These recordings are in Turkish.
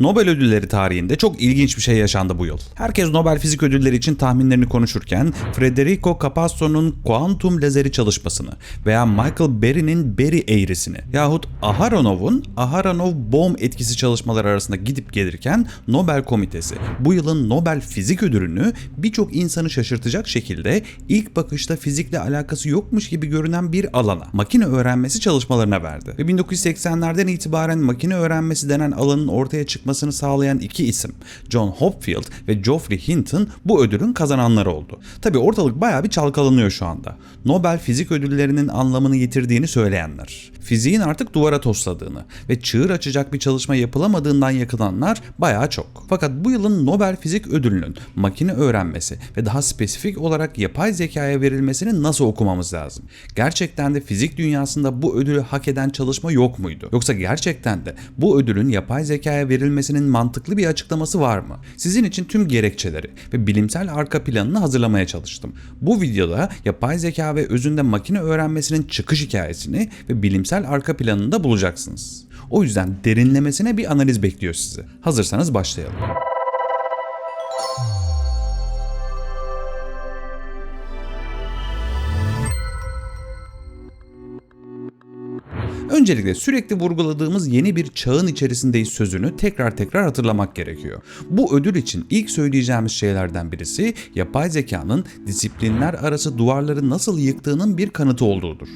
Nobel ödülleri tarihinde çok ilginç bir şey yaşandı bu yıl. Herkes Nobel Fizik Ödülleri için tahminlerini konuşurken Federico Capassos'un kuantum lazeri çalışmasını veya Michael Berry'nin Berry eğrisini yahut Aharonov'un Aharonov-Bohm etkisi çalışmaları arasında gidip gelirken Nobel Komitesi bu yılın Nobel Fizik Ödülünü birçok insanı şaşırtacak şekilde ilk bakışta fizikle alakası yokmuş gibi görünen bir alana, makine öğrenmesi çalışmalarına verdi. Ve 1980'lerden itibaren makine öğrenmesi denen alanın ortaya çıkmasını sağlayan iki isim, John Hopfield ve Geoffrey Hinton bu ödülün kazananları oldu. Tabi ortalık bayağı bir çalkalanıyor şu anda. Nobel Fizik Ödülleri'nin anlamını yitirdiğini söyleyenler, fiziğin artık duvara tosladığını ve çığır açacak bir çalışma yapılamadığından yakılanlar bayağı çok. Fakat bu yılın Nobel Fizik Ödülü'nün makine öğrenmesi ve daha spesifik olarak yapay zekaya verilmesini nasıl okumamız lazım? Gerçekten de fizik dünyasında bu ödülü hak eden çalışma yok muydu? Yoksa gerçekten de bu ödülün yapay zekaya verilmesinin mantıklı bir açıklaması var mı? Sizin için tüm gerekçeleri ve bilimsel arka planını hazırlamaya çalıştım. Bu videoda yapay zeka ve özünde makine öğrenmesinin çıkış hikayesini ve bilimsel arka planını da bulacaksınız. O yüzden derinlemesine bir analiz bekliyor sizi. Hazırsanız başlayalım. Öncelikle sürekli vurguladığımız yeni bir çağın içerisindeyiz sözünü tekrar tekrar hatırlamak gerekiyor. Bu ödül için ilk söyleyeceğimiz şeylerden birisi yapay zekanın disiplinler arası duvarları nasıl yıktığının bir kanıtı olduğudur.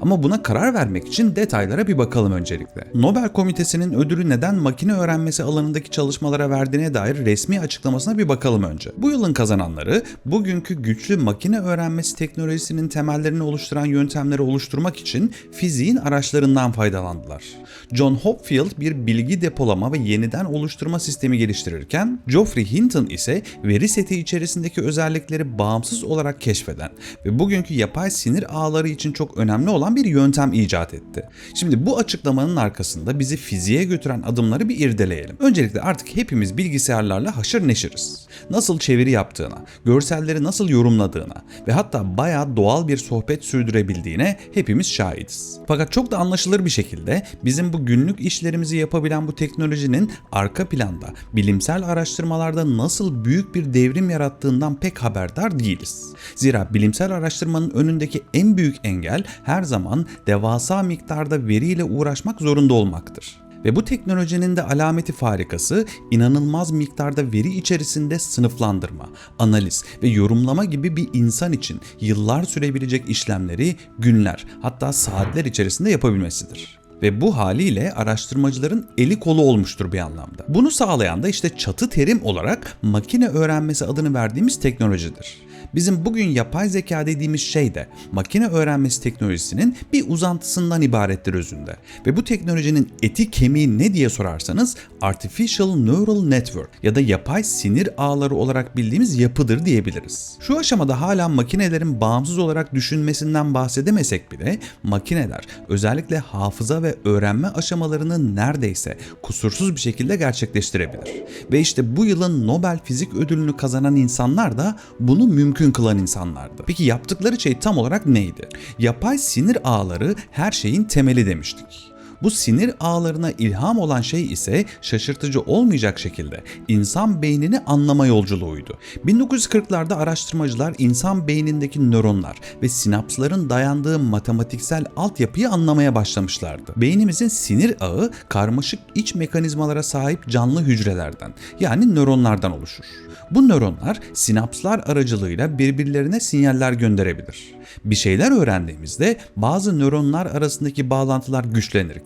Ama buna karar vermek için detaylara bir bakalım öncelikle. Nobel Komitesi'nin ödülü neden makine öğrenmesi alanındaki çalışmalara verdiğine dair resmi açıklamasına bir bakalım önce. Bu yılın kazananları bugünkü güçlü makine öğrenmesi teknolojisinin temellerini oluşturan yöntemleri oluşturmak için fiziğin araçlarından faydalandılar. John Hopfield bir bilgi depolama ve yeniden oluşturma sistemi geliştirirken Geoffrey Hinton ise veri seti içerisindeki özellikleri bağımsız olarak keşfeden ve bugünkü yapay sinir ağları için çok önemli olan bir yöntem icat etti. Şimdi bu açıklamanın arkasında bizi fiziğe götüren adımları bir irdeleyelim. Öncelikle artık hepimiz bilgisayarlarla haşır neşiriz. Nasıl çeviri yaptığına, görselleri nasıl yorumladığına ve hatta bayağı doğal bir sohbet sürdürebildiğine hepimiz şahidiz. Fakat çok da anlaşılır bir şekilde bizim bu günlük işlerimizi yapabilen bu teknolojinin arka planda bilimsel araştırmalarda nasıl büyük bir devrim yarattığından pek haberdar değiliz. Zira bilimsel araştırmanın önündeki en büyük engel her zaman devasa miktarda veriyle uğraşmak zorunda olmaktır. Ve bu teknolojinin de alameti farikası inanılmaz miktarda veri içerisinde sınıflandırma, analiz ve yorumlama gibi bir insan için yıllar sürebilecek işlemleri günler hatta saatler içerisinde yapabilmesidir ve bu haliyle araştırmacıların eli kolu olmuştur bir anlamda. Bunu sağlayan da işte çatı terim olarak makine öğrenmesi adını verdiğimiz teknolojidir. Bizim bugün yapay zeka dediğimiz şey de makine öğrenmesi teknolojisinin bir uzantısından ibarettir özünde. Ve bu teknolojinin eti kemiği ne diye sorarsanız Artificial Neural Network ya da yapay sinir ağları olarak bildiğimiz yapıdır diyebiliriz. Şu aşamada hala makinelerin bağımsız olarak düşünmesinden bahsedemesek bile makineler özellikle hafıza ve öğrenme aşamalarını neredeyse kusursuz bir şekilde gerçekleştirebilir. Ve işte bu yılın Nobel Fizik Ödülünü kazanan insanlar da bunu mümkün kılan insanlardı. Peki yaptıkları şey tam olarak neydi? Yapay sinir ağları her şeyin temeli demiştik. Bu sinir ağlarına ilham olan şey ise şaşırtıcı olmayacak şekilde insan beynini anlama yolculuğuydu. 1940'larda araştırmacılar insan beynindeki nöronlar ve sinapsların dayandığı matematiksel altyapıyı anlamaya başlamışlardı. Beynimizin sinir ağı karmaşık iç mekanizmalara sahip canlı hücrelerden yani nöronlardan oluşur. Bu nöronlar sinapslar aracılığıyla birbirlerine sinyaller gönderebilir. Bir şeyler öğrendiğimizde bazı nöronlar arasındaki bağlantılar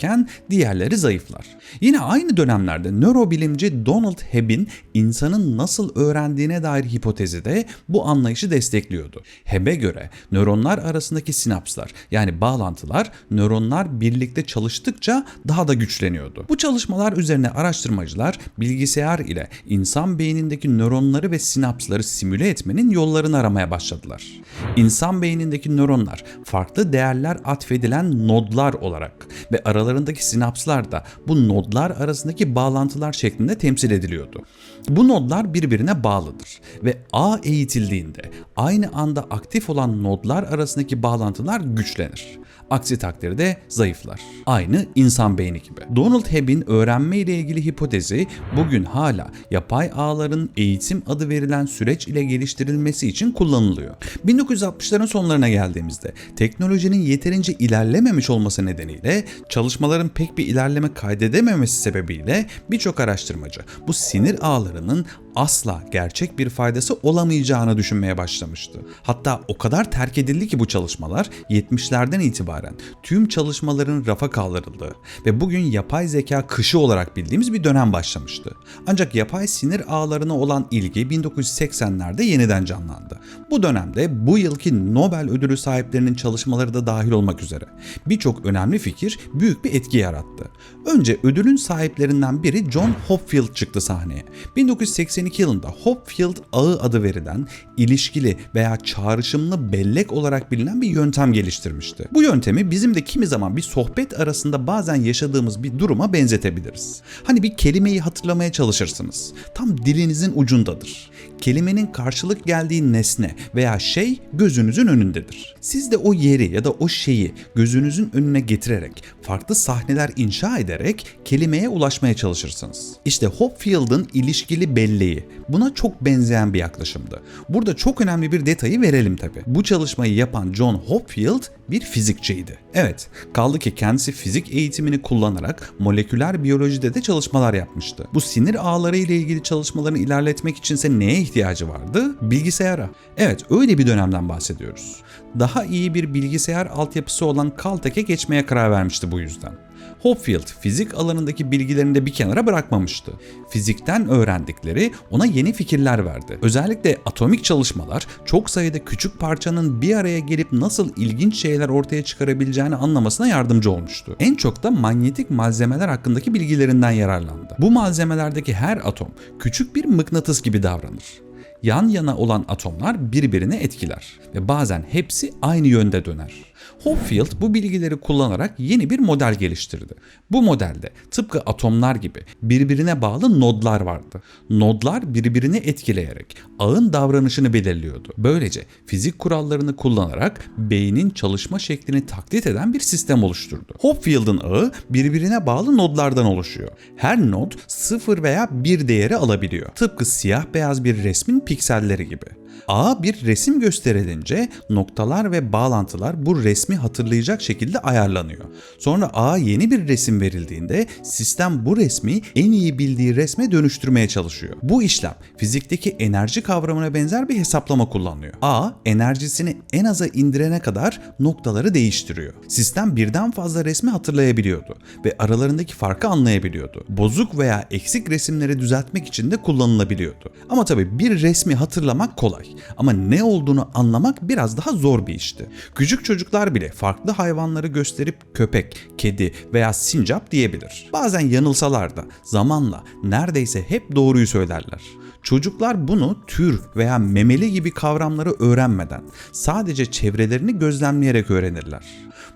güçlenirken diğerleri zayıflar. Yine aynı dönemlerde nörobilimci Donald Hebb'in insanın nasıl öğrendiğine dair hipotezi de bu anlayışı destekliyordu. Hebb'e göre nöronlar arasındaki sinapslar yani bağlantılar nöronlar birlikte çalıştıkça daha da güçleniyordu. Bu çalışmalar üzerine araştırmacılar bilgisayar ile insan beynindeki nöronları ve sinapsları simüle etmenin yollarını aramaya başladılar. İnsan beynindeki nöronlar farklı değerler atfedilen nodlar olarak ve aralarındaki sinapslar da bu nodlar arasındaki bağlantılar şeklinde temsil ediliyordu. Bu nodlar birbirine bağlıdır ve ağ eğitildiğinde aynı anda aktif olan nodlar arasındaki bağlantılar güçlenir. Aksi takdirde zayıflar. Aynı insan beyni gibi. Donald Hebb'in öğrenme ile ilgili hipotezi bugün hala yapay ağların eğitim adı verilen süreç ile geliştirilmesi için kullanılıyor. 1960'ların sonlarına geldiğimizde teknolojinin yeterince ilerlememiş olması nedeniyle çalışmaların pek bir ilerleme kaydedememesi sebebiyle birçok araştırmacı bu sinir ağlarının asla gerçek bir faydası olamayacağını düşünmeye başlamıştı. Hatta o kadar terk edildi ki bu çalışmalar 70'lerden itibaren tüm çalışmaların rafa kaldırıldığı ve bugün yapay zeka kışı olarak bildiğimiz bir dönem başlamıştı. Ancak yapay sinir ağlarına olan ilgi 1980'lerde yeniden canlandı. Bu dönemde bu yılki Nobel ödülü sahiplerinin çalışmaları da dahil olmak üzere birçok önemli fikir büyük bir etki yarattı. Önce ödülün sahiplerinden biri John Hopfield çıktı sahneye. 1982 yılında Hopfield ağı adı verilen ilişkili veya çağrışımlı bellek olarak bilinen bir yöntem geliştirmişti. Bu yöntemi bizim de kimi zaman bir sohbet arasında bazen yaşadığımız bir duruma benzetebiliriz. Hani bir kelimeyi hatırlamaya çalışırsınız. Tam dilinizin ucundadır. Kelimenin karşılık geldiği nesne veya şey gözünüzün önündedir. Siz de o yeri ya da o şeyi gözünüzün önüne getirerek farklı sahneler inşa ederek kelimeye ulaşmaya çalışırsınız. İşte Hopfield'ın ilişkili belleği buna çok benzeyen bir yaklaşımdı. Burada çok önemli bir detayı verelim tabi. Bu çalışmayı yapan John Hopfield bir fizikçiydi. Evet, kaldı ki kendisi fizik eğitimini kullanarak moleküler biyolojide de çalışmalar yapmıştı. Bu sinir ağları ile ilgili çalışmalarını ilerletmek içinse neye ihtiyacı vardı? Bilgisayara. Evet, öyle bir dönemden bahsediyoruz. Daha iyi bir bilgisayar altyapısı olan Caltech'e geçmeye karar vermişti bu yüzden. Hopfield fizik alanındaki bilgilerini de bir kenara bırakmamıştı. Fizikten öğrendikleri ona yeni fikirler verdi. Özellikle atomik çalışmalar çok sayıda küçük parçanın bir araya gelip nasıl ilginç şeyler ortaya çıkarabileceğini anlamasına yardımcı olmuştu. En çok da manyetik malzemeler hakkındaki bilgilerinden yararlandı. Bu malzemelerdeki her atom küçük bir mıknatıs gibi davranır yan yana olan atomlar birbirini etkiler ve bazen hepsi aynı yönde döner. Hopfield bu bilgileri kullanarak yeni bir model geliştirdi. Bu modelde tıpkı atomlar gibi birbirine bağlı nodlar vardı. Nodlar birbirini etkileyerek ağın davranışını belirliyordu. Böylece fizik kurallarını kullanarak beynin çalışma şeklini taklit eden bir sistem oluşturdu. Hopfield'ın ağı birbirine bağlı nodlardan oluşuyor. Her nod 0 veya 1 değeri alabiliyor. Tıpkı siyah beyaz bir resmin pikselleri gibi. Ağa bir resim gösterilince noktalar ve bağlantılar bu resmi hatırlayacak şekilde ayarlanıyor. Sonra ağa yeni bir resim verildiğinde sistem bu resmi en iyi bildiği resme dönüştürmeye çalışıyor. Bu işlem fizikteki enerji kavramına benzer bir hesaplama kullanılıyor. A enerjisini en aza indirene kadar noktaları değiştiriyor. Sistem birden fazla resmi hatırlayabiliyordu ve aralarındaki farkı anlayabiliyordu. Bozuk veya eksik resimleri düzeltmek için de kullanılabiliyordu. Ama tabii bir resmi hatırlamak kolay ama ne olduğunu anlamak biraz daha zor bir işti. Küçük çocuklar bile farklı hayvanları gösterip köpek, kedi veya sincap diyebilir. Bazen yanılsalar da zamanla neredeyse hep doğruyu söylerler. Çocuklar bunu tür veya memeli gibi kavramları öğrenmeden sadece çevrelerini gözlemleyerek öğrenirler.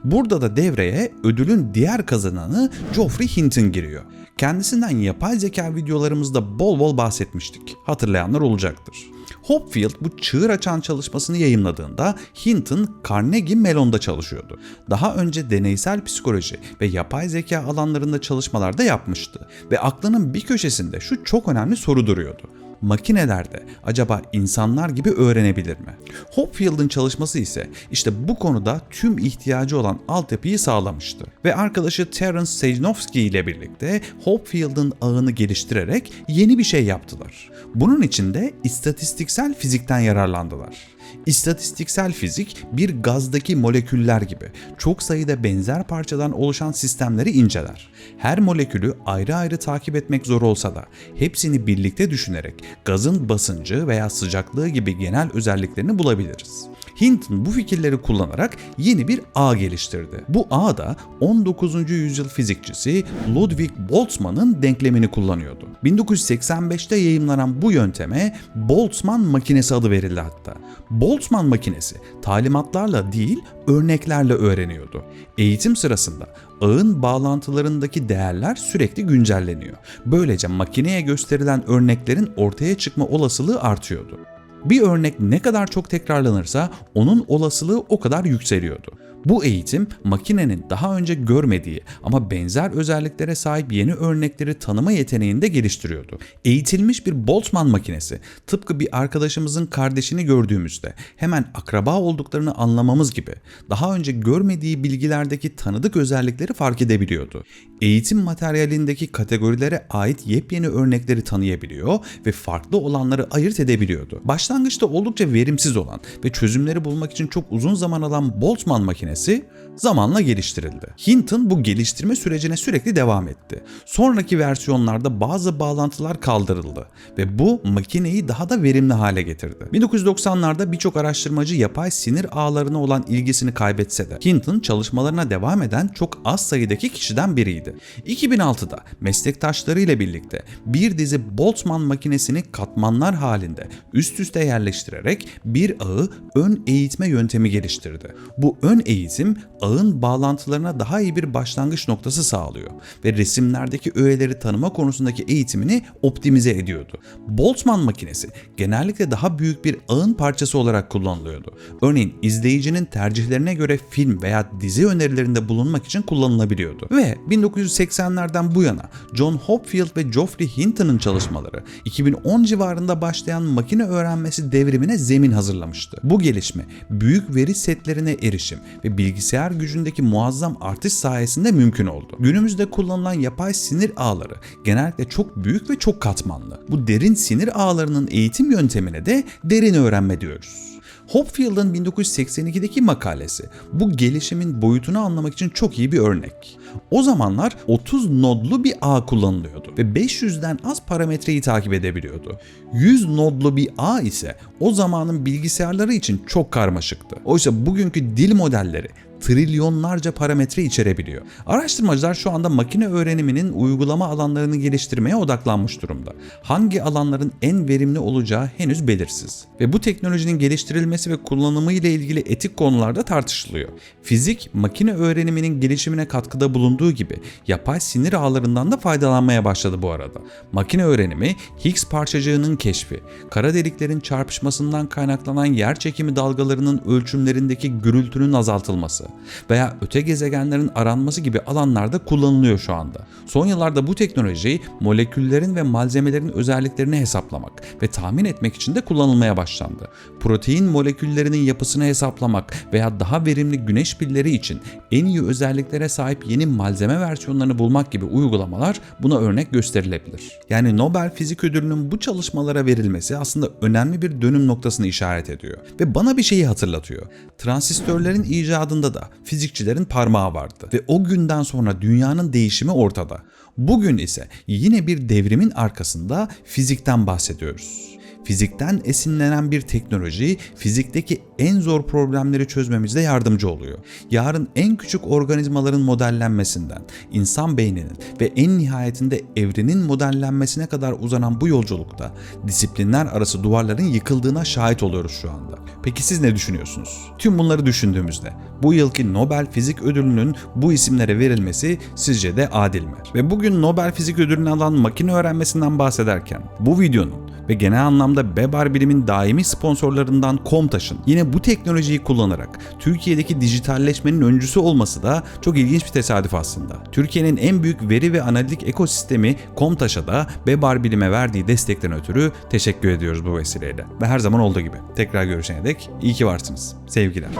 Burada da devreye ödülün diğer kazananı Geoffrey Hinton giriyor. Kendisinden yapay zeka videolarımızda bol bol bahsetmiştik. Hatırlayanlar olacaktır. Hopfield bu çığır açan çalışmasını yayınladığında Hinton Carnegie Mellon'da çalışıyordu. Daha önce deneysel psikoloji ve yapay zeka alanlarında çalışmalar da yapmıştı ve aklının bir köşesinde şu çok önemli soru duruyordu makineler de acaba insanlar gibi öğrenebilir mi? Hopfield'ın çalışması ise işte bu konuda tüm ihtiyacı olan altyapıyı sağlamıştı. Ve arkadaşı Terence Sejnowski ile birlikte Hopfield'ın ağını geliştirerek yeni bir şey yaptılar. Bunun için de istatistiksel fizikten yararlandılar. İstatistiksel fizik bir gazdaki moleküller gibi çok sayıda benzer parçadan oluşan sistemleri inceler. Her molekülü ayrı ayrı takip etmek zor olsa da hepsini birlikte düşünerek gazın basıncı veya sıcaklığı gibi genel özelliklerini bulabiliriz. Hinton bu fikirleri kullanarak yeni bir ağ geliştirdi. Bu ağ da 19. yüzyıl fizikçisi Ludwig Boltzmann'ın denklemini kullanıyordu. 1985'te yayımlanan bu yönteme Boltzmann makinesi adı verildi hatta. Boltzmann makinesi talimatlarla değil örneklerle öğreniyordu. Eğitim sırasında ağın bağlantılarındaki değerler sürekli güncelleniyor. Böylece makineye gösterilen örneklerin ortaya çıkma olasılığı artıyordu. Bir örnek ne kadar çok tekrarlanırsa onun olasılığı o kadar yükseliyordu. Bu eğitim makinenin daha önce görmediği ama benzer özelliklere sahip yeni örnekleri tanıma yeteneğini de geliştiriyordu. Eğitilmiş bir Boltzmann makinesi tıpkı bir arkadaşımızın kardeşini gördüğümüzde hemen akraba olduklarını anlamamız gibi daha önce görmediği bilgilerdeki tanıdık özellikleri fark edebiliyordu. Eğitim materyalindeki kategorilere ait yepyeni örnekleri tanıyabiliyor ve farklı olanları ayırt edebiliyordu. Başlangıçta oldukça verimsiz olan ve çözümleri bulmak için çok uzun zaman alan Boltzmann makinesi permanece zamanla geliştirildi. Hinton bu geliştirme sürecine sürekli devam etti. Sonraki versiyonlarda bazı bağlantılar kaldırıldı ve bu makineyi daha da verimli hale getirdi. 1990'larda birçok araştırmacı yapay sinir ağlarına olan ilgisini kaybetse de Hinton çalışmalarına devam eden çok az sayıdaki kişiden biriydi. 2006'da meslektaşlarıyla birlikte bir dizi Boltzmann makinesini katmanlar halinde üst üste yerleştirerek bir ağı ön eğitme yöntemi geliştirdi. Bu ön eğitim ağın bağlantılarına daha iyi bir başlangıç noktası sağlıyor ve resimlerdeki öğeleri tanıma konusundaki eğitimini optimize ediyordu. Boltzmann makinesi genellikle daha büyük bir ağın parçası olarak kullanılıyordu. Örneğin izleyicinin tercihlerine göre film veya dizi önerilerinde bulunmak için kullanılabiliyordu. Ve 1980'lerden bu yana John Hopfield ve Geoffrey Hinton'ın çalışmaları 2010 civarında başlayan makine öğrenmesi devrimine zemin hazırlamıştı. Bu gelişme büyük veri setlerine erişim ve bilgisayar gücündeki muazzam artış sayesinde mümkün oldu. Günümüzde kullanılan yapay sinir ağları genellikle çok büyük ve çok katmanlı. Bu derin sinir ağlarının eğitim yöntemine de derin öğrenme diyoruz. Hopfield'ın 1982'deki makalesi bu gelişimin boyutunu anlamak için çok iyi bir örnek. O zamanlar 30 nodlu bir ağ kullanılıyordu ve 500'den az parametreyi takip edebiliyordu. 100 nodlu bir ağ ise o zamanın bilgisayarları için çok karmaşıktı. Oysa bugünkü dil modelleri trilyonlarca parametre içerebiliyor. Araştırmacılar şu anda makine öğreniminin uygulama alanlarını geliştirmeye odaklanmış durumda. Hangi alanların en verimli olacağı henüz belirsiz. Ve bu teknolojinin geliştirilmesi ve kullanımı ile ilgili etik konularda tartışılıyor. Fizik, makine öğreniminin gelişimine katkıda bulunduğu gibi yapay sinir ağlarından da faydalanmaya başladı bu arada. Makine öğrenimi, Higgs parçacığının keşfi, kara deliklerin çarpışmasından kaynaklanan yer çekimi dalgalarının ölçümlerindeki gürültünün azaltılması, veya öte gezegenlerin aranması gibi alanlarda kullanılıyor şu anda. Son yıllarda bu teknoloji moleküllerin ve malzemelerin özelliklerini hesaplamak ve tahmin etmek için de kullanılmaya başlandı. Protein moleküllerinin yapısını hesaplamak veya daha verimli güneş pilleri için en iyi özelliklere sahip yeni malzeme versiyonlarını bulmak gibi uygulamalar buna örnek gösterilebilir. Yani Nobel Fizik Ödülü'nün bu çalışmalara verilmesi aslında önemli bir dönüm noktasını işaret ediyor. Ve bana bir şeyi hatırlatıyor. Transistörlerin icadında da fizikçilerin parmağı vardı ve o günden sonra dünyanın değişimi ortada. Bugün ise yine bir devrimin arkasında fizikten bahsediyoruz. Fizikten esinlenen bir teknoloji fizikteki en zor problemleri çözmemizde yardımcı oluyor. Yarın en küçük organizmaların modellenmesinden, insan beyninin ve en nihayetinde evrenin modellenmesine kadar uzanan bu yolculukta disiplinler arası duvarların yıkıldığına şahit oluyoruz şu anda. Peki siz ne düşünüyorsunuz? Tüm bunları düşündüğümüzde bu yılki Nobel Fizik Ödülü'nün bu isimlere verilmesi sizce de adil mi? Ve bugün Nobel Fizik Ödülünü alan makine öğrenmesinden bahsederken bu videonun ve genel anlamda Bebar Bilim'in daimi sponsorlarından Komtaş'ın yine bu teknolojiyi kullanarak Türkiye'deki dijitalleşmenin öncüsü olması da çok ilginç bir tesadüf aslında. Türkiye'nin en büyük veri ve analitik ekosistemi Komtaş'a da Bebar Bilim'e verdiği destekten ötürü teşekkür ediyoruz bu vesileyle. Ve her zaman olduğu gibi tekrar görüşene dek iyi ki varsınız. Sevgiler.